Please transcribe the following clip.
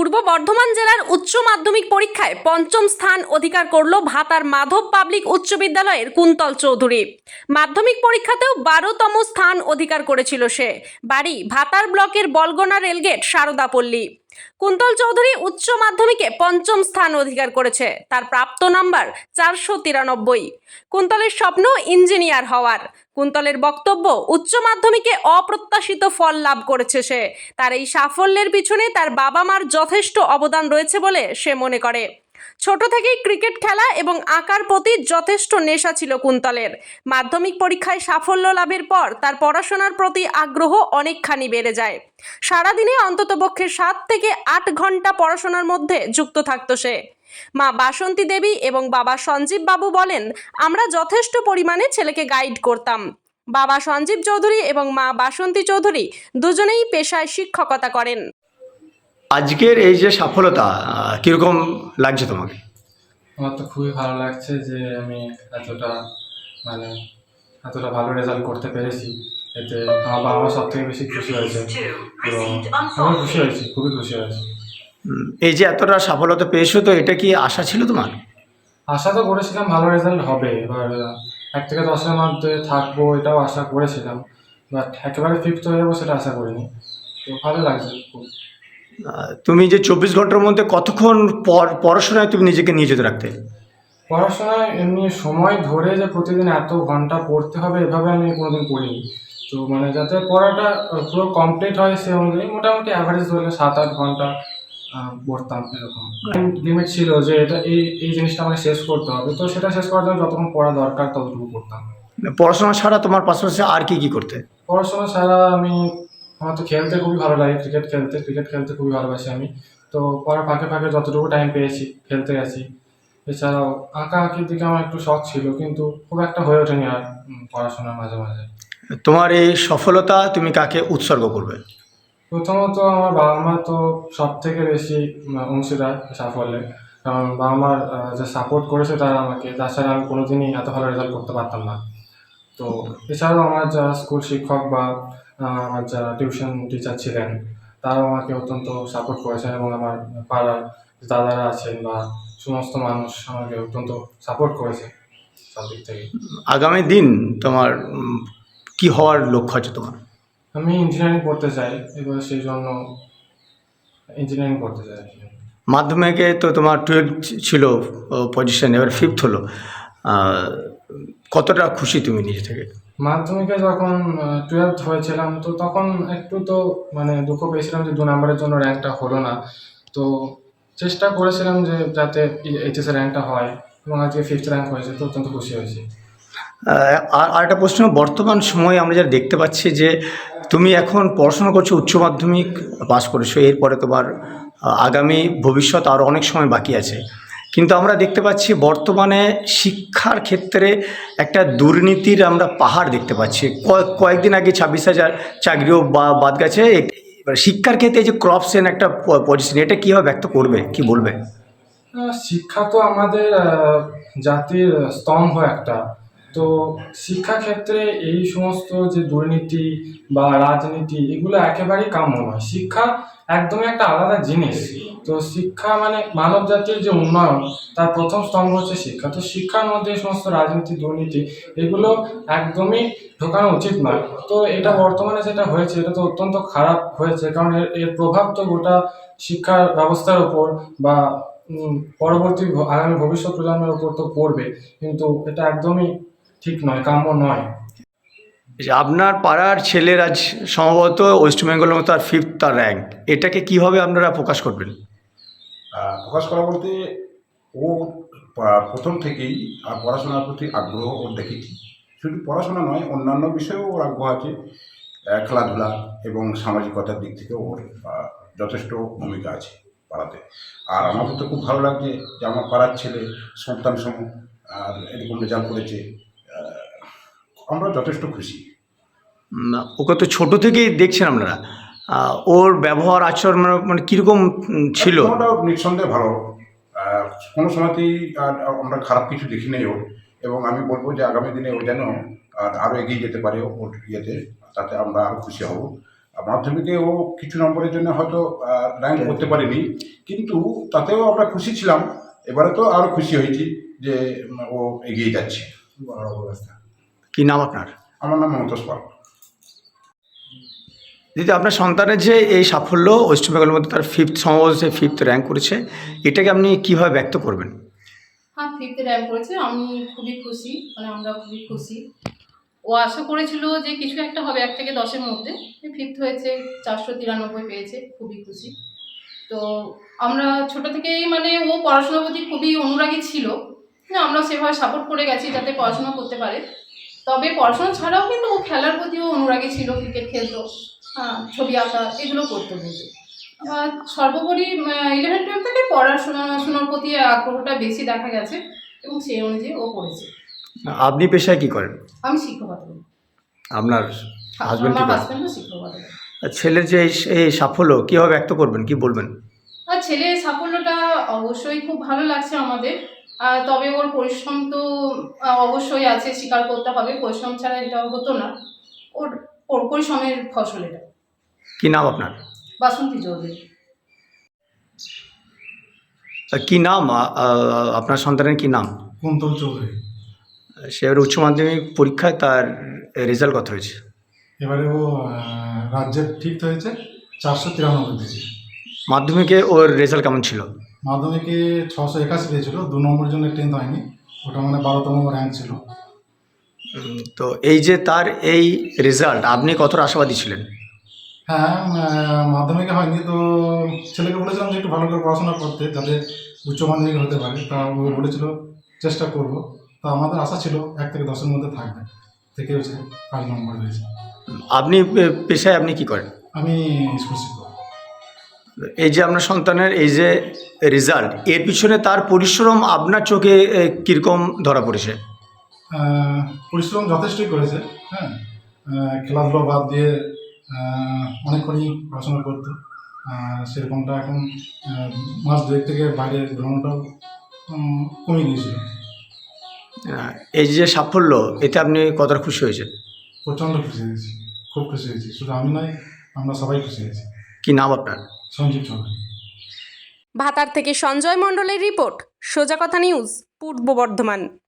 পূর্ব বর্ধমান জেলার উচ্চ মাধ্যমিক পরীক্ষায় পঞ্চম স্থান অধিকার করল ভাতার মাধব পাবলিক উচ্চ বিদ্যালয়ের কুন্তল চৌধুরী। মাধ্যমিক পরীক্ষাতেও বারোতম স্থান অধিকার করেছিল সে। বাড়ি ভাতার ব্লকের বলগোনা রেলগেট, সারদাপল্লী। কুন্তল চৌধুরী উচ্চ মাধ্যমিকে পঞ্চম স্থান অধিকার করেছে। তার প্রাপ্ত নাম্বার চারশো তিরানব্বই। কুন্তলের স্বপ্ন ইঞ্জিনিয়ার হওয়ার। কুন্তলের বক্তব্য, উচ্চ মাধ্যমিকে অপ্রত্যাশিত ফল লাভ করেছে সে। তার এই সাফল্যের পিছনে তার বাবা মার যথেষ্ট অবদান রয়েছে বলে সে মনে করে। ছোট থেকেই ক্রিকেট খেলা এবং আঁকার প্রতি যথেষ্ট নেশা ছিল কুন্তলের। মাধ্যমিক পরীক্ষায় সাফল্য লাভের পর তার পড়াশোনার প্রতি আগ্রহ অনেকখানি বেড়ে যায়। সারাদিনে অন্ততপক্ষে সাত থেকে আট ঘণ্টা পড়াশোনার মধ্যে যুক্ত থাকত সে। মা বাসন্তী দেবী এবং বাবা সঞ্জীব বাবু বলেন, আমরা যথেষ্ট পরিমাণে ছেলেকে গাইড করতাম। বাবা সঞ্জীব চৌধুরী এবং মা বাসন্তী চৌধুরী দুজনেই পেশায় শিক্ষকতা করেন। আজকের এই যে সফলতা কীরকম লাগছে তোমাকে? আমার তো খুবই ভালো লাগছে যে আমি এতটা মানে এতটা ভালো রেজাল্ট করতে পেরেছি। এতে আমার বাবা মা সব থেকে বেশি খুশি হয়েছে। তো আমি খুশি হয়েছি খুবই খুশি হয়েছি। এই যে এতটা সফলতা পেয়েছ তো এটা কি আশা ছিল তোমার? আশা তো করেছিলাম ভালো রেজাল্ট হবে এবার এক থেকে দশের মধ্যে থাকব এটাও আশা করেছিলাম। বাট একেবারে ফিফথ হয়ে যাব সেটা আশা করিনি। তো ভালো লাগছে খুব। তুমি যে চব্বিশ ঘণ্টার মধ্যে কতক্ষণ পর পড়াশোনায় তুমি নিজেকে নিয়োজিত রাখতে? পড়াশোনায় এমনি সময় ধরে যে প্রতিদিন এত ঘণ্টা পড়তে হবে এভাবে আমি কোনোদিন পড়িনি। তো মানে যাতে পড়াটা পুরো কমপ্লিট হয় সে অনুযায়ী মোটামুটি অ্যাভারেজ ধরলে সাত আট ঘণ্টা পড়তাম এরকম। লিমিট ছিল যে এটা এই এই জিনিসটা আমাকে শেষ করতে হবে। তো সেটা শেষ করার জন্য যতক্ষণ পড়া দরকার ততটুকু পড়তাম। পড়াশোনা ছাড়া তোমার পাশাপাশি আর কি কি করতে? পড়াশোনা ছাড়া আমি আমার তো খেলতে খুবই ভালো লাগে ক্রিকেট খেলতে ক্রিকেট খেলতে খুবই ভালোবাসি আমি। তো পড়ার ফাঁকে ফাঁকে যতটুকু টাইম পেয়েছি খেলতে গেছি। এছাড়াও আঁকা আঁকির দিকে আমার একটু শখ ছিল কিন্তু খুব একটা হয়ে ওঠেনি আর পড়াশোনার মাঝে মাঝে। তোমার এই সফলতা তুমি কাকে উৎসর্গ করবে? প্রথমত আমার বাবা মা তো সব থেকে বেশি অংশীদার সাফল্যে কারণ বাবা মার যে সাপোর্ট করেছে তারা আমাকে তাছাড়া আমি কোনোদিনই এত ভালো রেজাল্ট করতে পারতাম না। তো এছাড়াও আমার যারা স্কুল শিক্ষক বা আমার যারা টিউশন টিচার ছিলেন তারাও আমাকে অত্যন্ত সাপোর্ট করেছেন এবং আমার পাড়ার দাদারা আছেন বা সমস্ত মানুষ আমাকে অত্যন্ত সাপোর্ট করেছে সব দিক থেকে। আগামী দিন তোমার কি হওয়ার লক্ষ্য আছে তোমার? আমি ইঞ্জিনিয়ারিং পড়তে চাই এবার সেই জন্য ইঞ্জিনিয়ারিং পড়তে চাই আর কি। মাধ্যমিকে তো তোমার টুয়েলভ ছিল পজিশন এবার ফিফথ হলো। কতটা খুশি তুমি নিজে থেকে? মাধ্যমিকে যখন টুয়েলভ হয়েছিলাম, তো তখন একটু তো মানে দুঃখ পেয়েছিলাম যে দু নম্বরের জন্য র্যাঙ্কটা হলো না। তো চেষ্টা করেছিলাম যে যাতে এইচএসের র্যাঙ্কটা হয় এবং আজকে ফিফথ র্যাঙ্ক হয়েছে, তো অত্যন্ত খুশি হয়েছি। আর আর একটা প্রশ্ন, বর্তমান সময়ে আমরা যা দেখতে পাচ্ছি যে তুমি এখন পড়াশোনা করছ উচ্চ মাধ্যমিক পাস করেছ, এরপরে তোমার আগামী ভবিষ্যৎ আরও অনেক সময় বাকি আছে। কিন্তু আমরা দেখতে পাচ্ছি বর্তমানে শিক্ষার ক্ষেত্রে একটা দুর্নীতির আমরা পাহাড় দেখতে পাচ্ছি। কয়েক- কয়েকদিন আগে ছাব্বিশ হাজার চাকরিও বাদ গেছে। শিক্ষার ক্ষেত্রে যে ক্রপসেন একটা পজিশন, এটা কীভাবে ব্যক্ত করবে? কি বলবে? শিক্ষা তো আমাদের জাতির স্তম্ভ একটা। তো শিক্ষা ক্ষেত্রে এই সমস্ত যে দুর্নীতি বা রাজনীতি, এগুলো একেবারেই কাম্য নয়। শিক্ষা একদমই একটা আলাদা জিনিস। তো শিক্ষা মানে মানব জাতির যে উন্নয়ন, তার প্রথম স্তম্ভ হচ্ছে শিক্ষা। তো শিক্ষার মধ্যে এই সমস্ত রাজনীতি, দুর্নীতি, এগুলো একদমই ঢোকানো উচিত নয়। তো এটা বর্তমানে যেটা হয়েছে, এটা তো অত্যন্ত খারাপ হয়েছে, কারণ এর এর প্রভাব তো গোটা শিক্ষা ব্যবস্থার উপর বা পরবর্তী আগামী ভবিষ্যৎ প্রজন্মের উপর তো পড়বে, কিন্তু এটা একদমই ঠিক নয়, কাম্য নয়। আপনার পাড়ার ছেলের আজ সম্ভবত ওয়েস্ট বেঙ্গলের মতো আর ফিফথ তার র্যাঙ্ক এটাকে কীভাবে আপনারা প্রকাশ করবেন? প্রকাশ করা বলতে ও প্রথম থেকেই আর পড়াশোনার প্রতি আগ্রহ ওর দেখেছি। শুধু পড়াশোনা নয় অন্যান্য বিষয়েও ওর আগ্রহ আছে। খেলাধুলা এবং সামাজিকতার দিক থেকে ওর যথেষ্ট ভূমিকা আছে পাড়াতে। আর আমাদের তো খুব ভালো লাগছে যে আমার পাড়ার ছেলে সন্তান আর এরকম রেজাল্ট করেছে। আমরা যথেষ্ট খুশি। উম, ওকে তো ছোটো থেকেই দেখছেন আপনারা। ওর ব্যবহার আচরণ মানে- মানে কীরকম ছিল? নিঃসন্দেহে ভালো। কোনো সময়তেই আর আমরা খারাপ কিছু দেখি নাই ওর। এবং আমি বলব যে আগামী দিনে ও যেন আর আরও এগিয়ে যেতে পারে ওর ইয়েতে তাতে আমরা আরও খুশি হব। মাধ্যমিকে ও কিছু নম্বরের জন্য হয়তো র্যাঙ্ক করতে পারিনি। কিন্তু তাতেও আমরা খুশি ছিলাম। এবারে তো আরও খুশি হয়েছি যে ও এগিয়ে যাচ্ছে। কি নাম আপনার? আমার নাম মমতাজ পাল। দিদি, আপনার সন্তানের যে এই সাফল্য ওয়েস্ট বেঙ্গলের মধ্যে তার ফিফথ সম্ভবত সে ফিফথ র্যাঙ্ক করেছে, এটাকে আপনি কীভাবে ব্যক্ত করবেন? হ্যাঁ ফিফথে র্যাঙ্ক করেছে, আমি খুবই খুশি মানে আমরা খুবই খুশি। ও আশা করেছিল যে কিছু একটা হবে, এক থেকে দশের মধ্যে। ফিফথ হয়েছে, চারশো তিরানব্বই পেয়েছে, খুবই খুশি। তো আমরা ছোট থেকেই মানে ও পড়াশোনার প্রতি খুবই অনুরাগী ছিল। না, আমরা সেভাবে সাপোর্ট করে গেছি যাতে পড়াশোনা করতে পারে। তবে পড়াশোনা ছাড়াও কিন্তু ও খেলার প্রতিও অনুরাগী ছিল ক্রিকেট খেলতো হ্যাঁ ছবি আঁকা এগুলো করতো আর সর্বোপরি ইলেভেন টুয়েলভ থেকে পড়াশোনা শোনার প্রতি আগ্রহটা বেশি দেখা গেছে এবং সেই অনুযায়ী ও পড়েছে আপনি পেশায় কি করেন? আমি শিক্ষকতা করি। আপনার হাজবেন্ড কি আমার করেন? ছেলের যে এই সাফল্য কীভাবে ব্যক্ত করবেন কি বলবেন? আর ছেলের সাফল্যটা অবশ্যই খুব ভালো লাগছে আমাদের। তবে ওর পরিশ্রম তো অবশ্যই আছে স্বীকার করতে হবে। পরিশ্রম ছাড়া এটা হতো না। ওর ওর পরিশ্রমের ফসল এটা। কি নাম আপনার? বাসন্তী চৌধুরী। আর কি নাম? আপনার সন্তানের কি নাম? কুন্তল চৌধুরী। সে এবার উচ্চ মাধ্যমিক পরীক্ষায় তার রেজাল্ট কত হয়েছে? এবারে ও রাজ্যের ঠিক হয়েছে চারশো তিরানব্বই মাধ্যমিকে ওর রেজাল্ট কেমন ছিল? মাধ্যমিকে ছশো একাশি পেয়েছিল দু নম্বরের জন্য টেন্থ হয়নি ওটা মানে বারোতম র্যাঙ্ক ছিল। তো এই যে তার এই রেজাল্ট আপনি কতটা আশাবাদী ছিলেন? হ্যাঁ মাধ্যমিকে হয়নি তো ছেলেকে বলেছিলাম যে একটু ভালো করে পড়াশোনা করতে যাতে উচ্চ মাধ্যমিক হতে পারে তা ও বলেছিল চেষ্টা করব। তা আমাদের আশা ছিল এক থেকে দশের মধ্যে থাকবে থেকে হয়েছে পাঁচ নম্বর হয়েছে। আপনি পেশায় আপনি কি করেন? আমি স্কুল এই যে আপনার সন্তানের এই যে রেজাল্ট এর পিছনে তার পরিশ্রম আপনার চোখে কীরকম ধরা পড়েছে? পরিশ্রম যথেষ্টই করেছে হ্যাঁ। খেলাধুলো বাদ দিয়ে অনেকক্ষণই পড়াশোনা করতো। সেরকমটা এখন মাস দুয়েক থেকে বাইরে উম, কমিয়ে দিয়েছিল এই যে সাফল্য এতে আপনি কতটা খুশি হয়েছেন? প্রচণ্ড খুশি হয়েছি খুব খুশি হয়েছি। শুধু আমি নয় আমরা সবাই খুশি হয়েছি। কি নাম আপনার? সঞ্জীব ভাতার থেকে সঞ্জয় মণ্ডলের রিপোর্ট সোজা কথা নিউজ পূর্ব বর্ধমান।